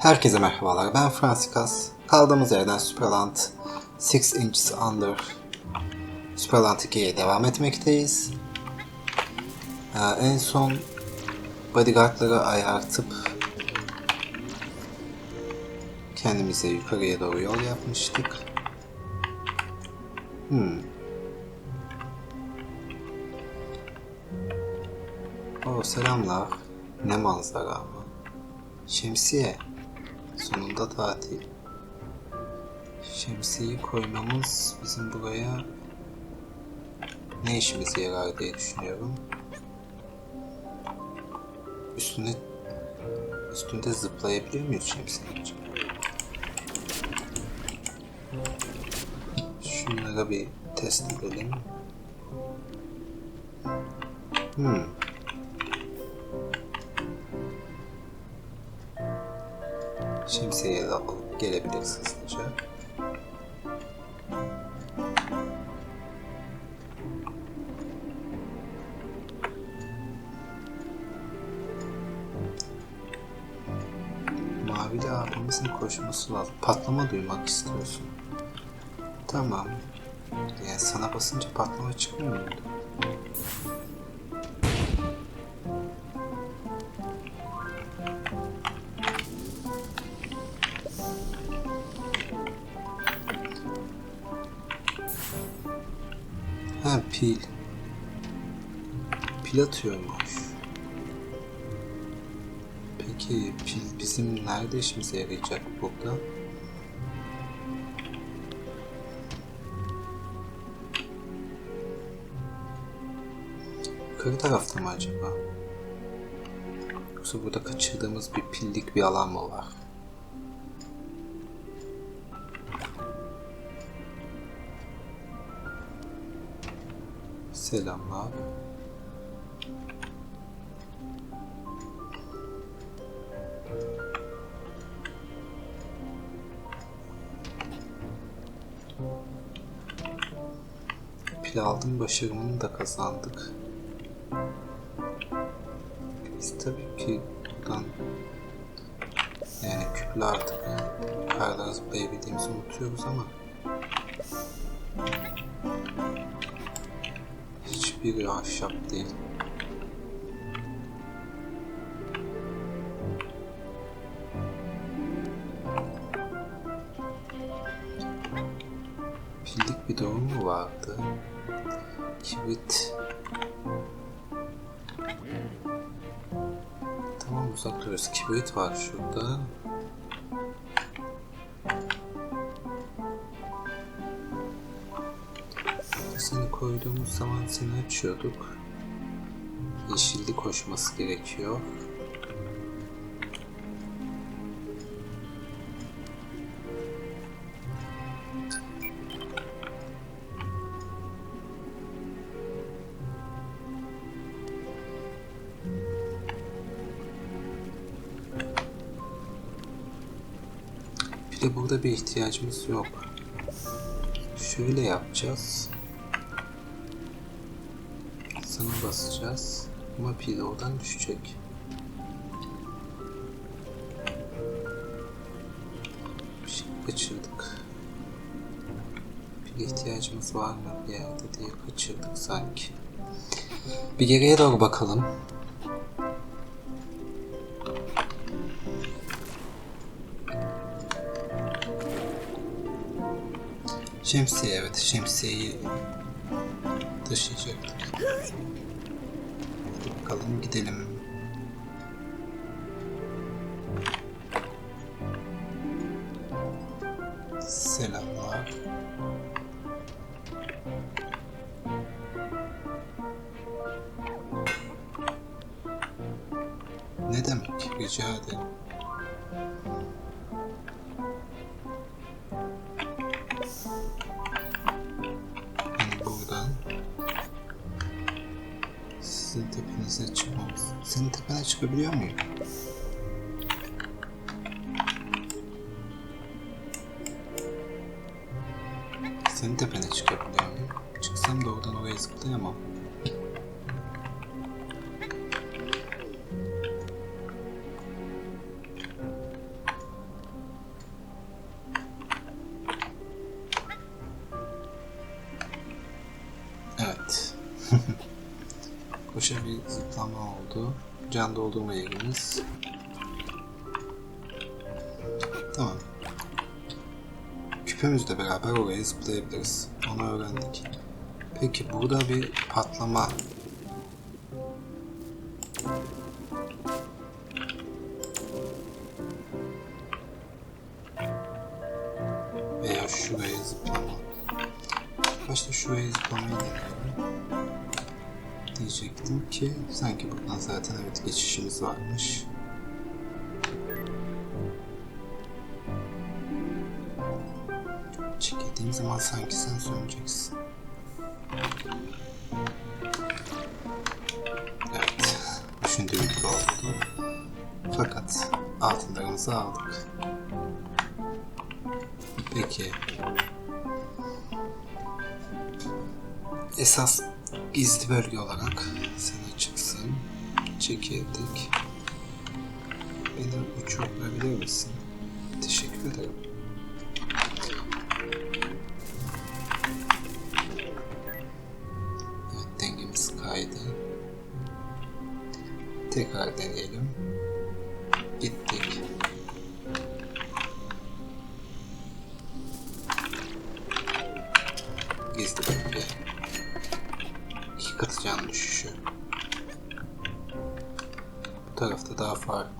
Herkese merhabalar. Ben Fransikas. Kaldığımız yerden Superland 6 Inches Under Superland 2'ye devam etmekteyiz. Ee, en son bodyguardları ayartıp kendimize yukarıya doğru yol yapmıştık. Hmm. O selamlar. Ne manzara ama. Şemsiye. Sonunda tatil. Şemsiyeyi koymamız bizim buraya ne işimize yarar diye düşünüyorum. Üstüne üstünde zıplayabilir miyiz şemsiyenin acaba? Şunlara bir test edelim. Hmm. Şemsiyeyi de alıp gelebiliriz hızlıca. Mavili abimizin koşması lazım. Patlama duymak istiyorsun. Tamam. Yani sana basınca patlama çıkmıyor muydu? Pil atıyormuş. Peki pil bizim nerede işimize yarayacak burada? Yukarı tarafta mı acaba? Yoksa burada kaçırdığımız bir pillik bir alan mı var? Selamlar. Pil aldım başarımını da kazandık. Biz tabii ki buradan yani küple artık yukarıdan zıplayabildiğimizi unutuyoruz ama hiçbiri ahşap değil. Tamam uzak duruyoruz. Kibrit var şurada. Seni koyduğumuz zaman seni açıyorduk. Yeşilli koşması gerekiyor. Burada bir ihtiyacımız yok. Şöyle yapacağız. Sana basacağız. Ama pil oradan düşecek. Bir şey kaçırdık. Pil ihtiyacımız var mı bir yerde diye kaçırdık sanki. Bir geriye doğru bakalım. Şemsiye evet şemsiyeyi taşıyacaktık. Hadi bakalım gidelim. Selamlar. Ne demek? Rica ederim. Çıkabiliyor muyum? Senin tepene çıkabiliyor muyum? Çıksam da oraya zıplayamam. Can doldurma yerimiz. Tamam. Küpemizle beraber oraya zıplayabiliriz. Onu öğrendik. Peki burada bir patlama Diyecektim ki sanki buradan zaten evet geçişimiz varmış. Çekildiğim zaman sanki sen söneceksin. Evet, düşündüğüm gibi oldu. Fakat altınlarımızı aldık. Peki. Esas gizli bölge olarak sana çıksın. Çekirdik. Beni uçurabilir misin? Teşekkür ederim. Evet dengemiz kaydı. Tekrar deneyelim.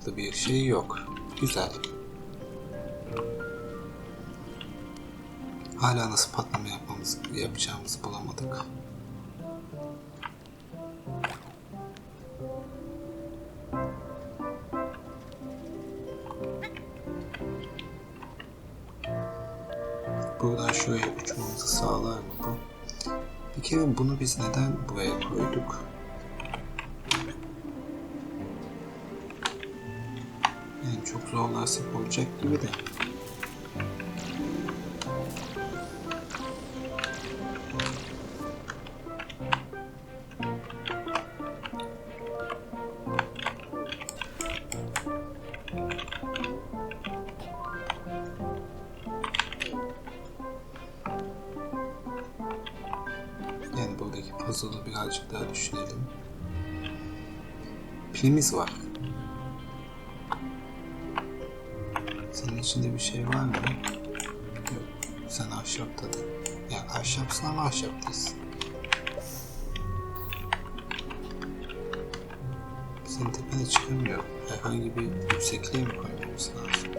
Farklı bir şey yok. Güzel. Hala nasıl patlama yapmamız, yapacağımızı bulamadık. Buradan şuraya uçmamızı sağlar mı bu? Bir kere bunu biz neden buraya koyduk? Çok zorlarsak olacak gibi de. Yani buradaki puzzle'ı birazcık daha düşünelim. Pilimiz var. İçinde bir şey var mı? Yok. Sen ahşaptadın. Yani ahşapsın ama ahşap değilsin. Senin tepene çıkamıyor. Herhangi bir yüksekliğe mi koymamız lazım?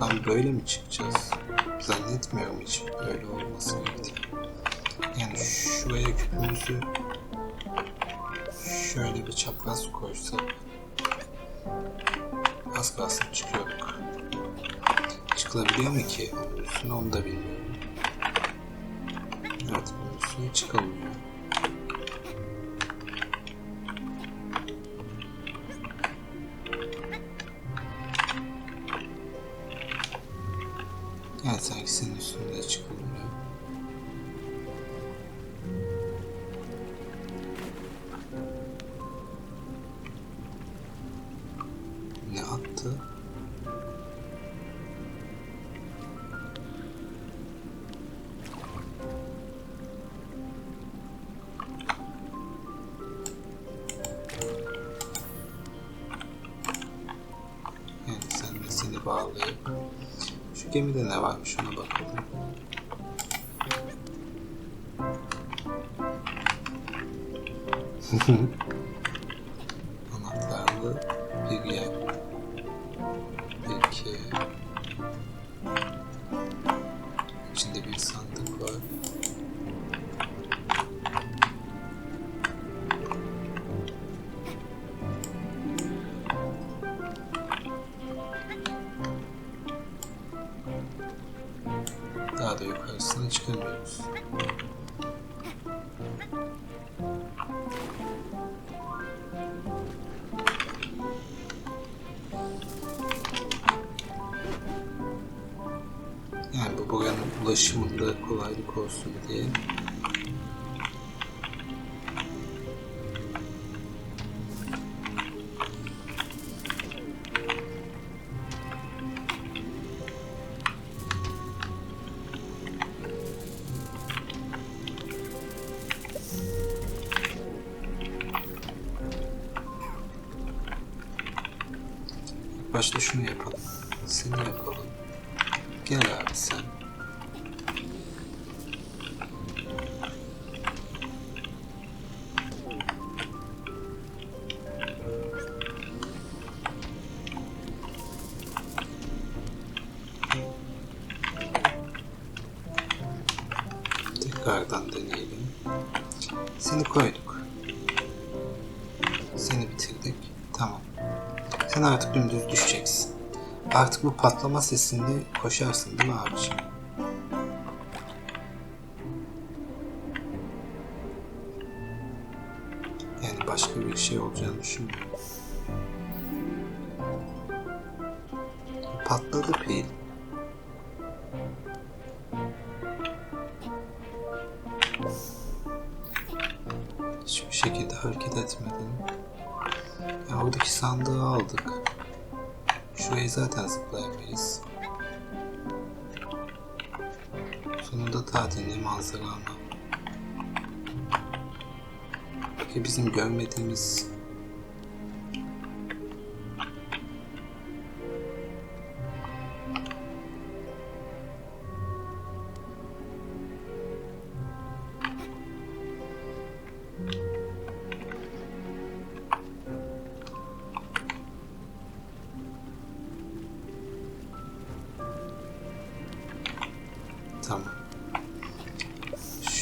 Buradan böyle mi çıkacağız? Zannetmiyorum hiç öyle olması gerektiğini. Yani şuraya küpümüzü şöyle bir çapraz koysak az kalsın çıkıyorduk. Çıkılabiliyor mu ki? Üstüne onu da bilmiyorum. Evet bunun üstüne çıkılmıyor. Yani gemide ne varmış ona bakalım. Anahtarlı bir yer. Yani bu buranın ulaşımında kolaylık olsun diye. Koyduk. Seni bitirdik. Tamam. Sen artık dümdüz düşeceksin. Artık bu patlama sesinde koşarsın değil mi abiciğim? Yani başka bir şey olacağını düşünmüyorum. Patladı pil. Hareket etmedin. Ya oradaki sandığı aldık. Şurayı zaten zıplayamayız. Sonunda tatilde manzara ama. Peki bizim görmediğimiz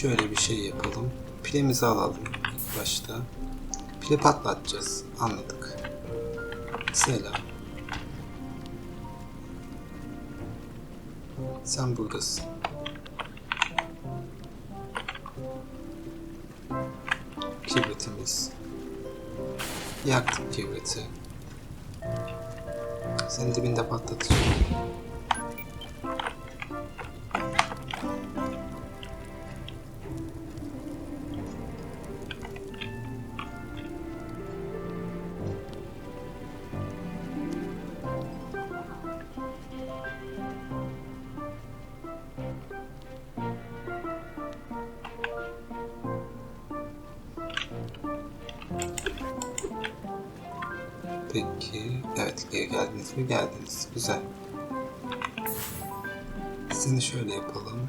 Şöyle bir şey yapalım. Pilemizi alalım başta. Pile patlatacağız. Anladık. Selam. Sen buradasın. Kibritimiz. Yaktık kibriti. Senin dibinde patlatacağım. Peki, evet geri geldiniz mi? Geldiniz. Güzel. Seni şöyle yapalım.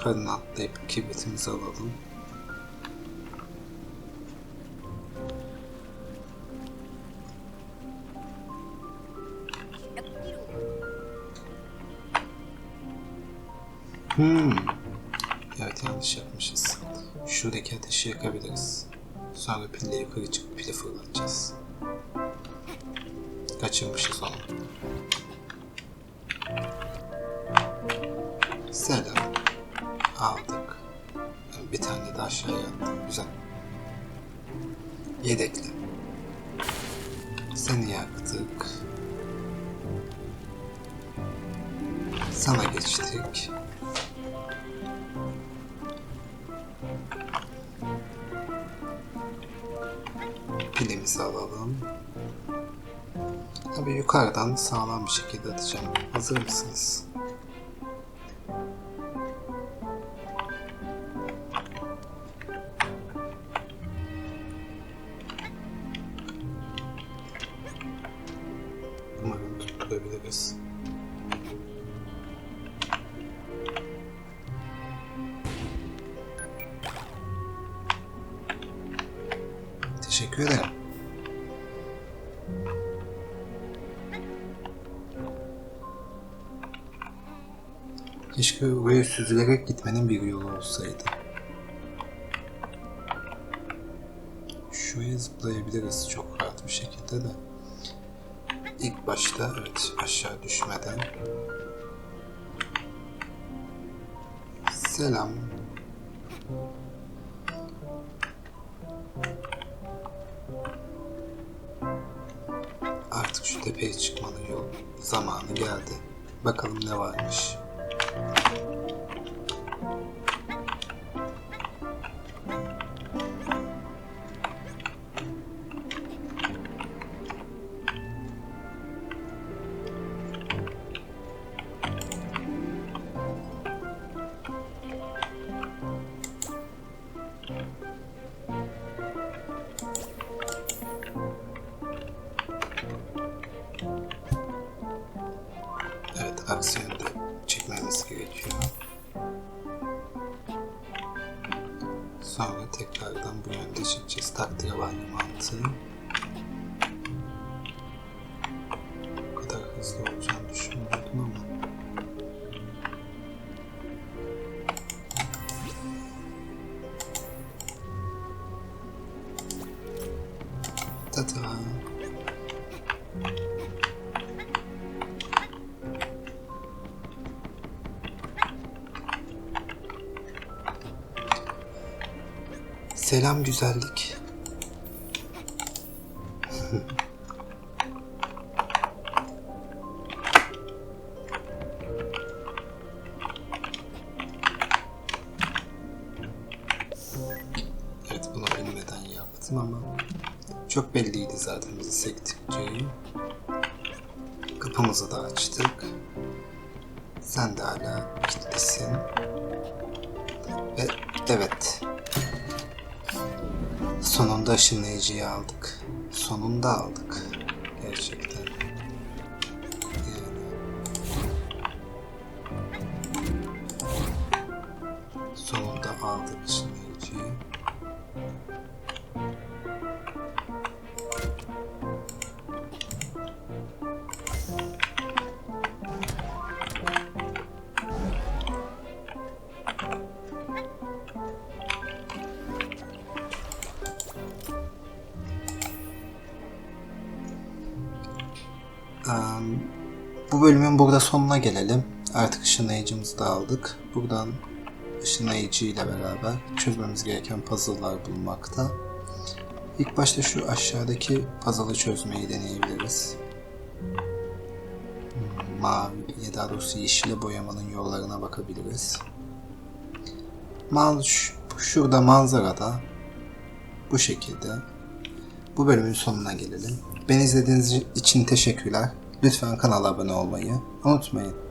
Yukarıdan atlayıp kibritimizi alalım. Hmm. Evet yanlış yapmışız. Şuradaki ateşi yakabiliriz. Sonra pille yukarı çıkıp pili fırlatacağız. Kaçırmışız onu. Selam. Aldık. Bir tane de aşağıya attık. Güzel. Yedekle. Seni yaktık. Sana geçtik. Pilimizi alalım. Tabii yukarıdan sağlam bir şekilde atacağım. Hazır mısınız? Teşekkür ederim. Keşke oraya süzülerek gitmenin bir yolu olsaydı. Şuraya zıplayabiliriz çok rahat bir şekilde de. İlk başta evet aşağı düşmeden. Selam. Tepeye çıkmanın yol zamanı geldi. Bakalım ne varmış. Evet, aksiyonu da çekmemiz gerekiyor. Sonra tekrardan bu yönde çıkacağız. Takdire var mantığı. Selam güzellik. evet bunu bilmeden yaptım ama çok belliydi Sonunda ışınlayıcıyı aldık. Sonunda aldık. Gerçekten. Bu bölümün burada sonuna gelelim. Artık ışınlayıcımızı da aldık. Buradan ışınlayıcı ile beraber çözmemiz gereken puzzle'lar bulunmakta. İlk başta şu aşağıdaki puzzle'ı çözmeyi deneyebiliriz. Hmm, Mavi ya daha doğrusu yeşile boyamanın yollarına bakabiliriz. Man şurada manzarada bu şekilde bu bölümün sonuna gelelim. Beni izlediğiniz için teşekkürler. Lütfen kanala abone olmayı unutmayın.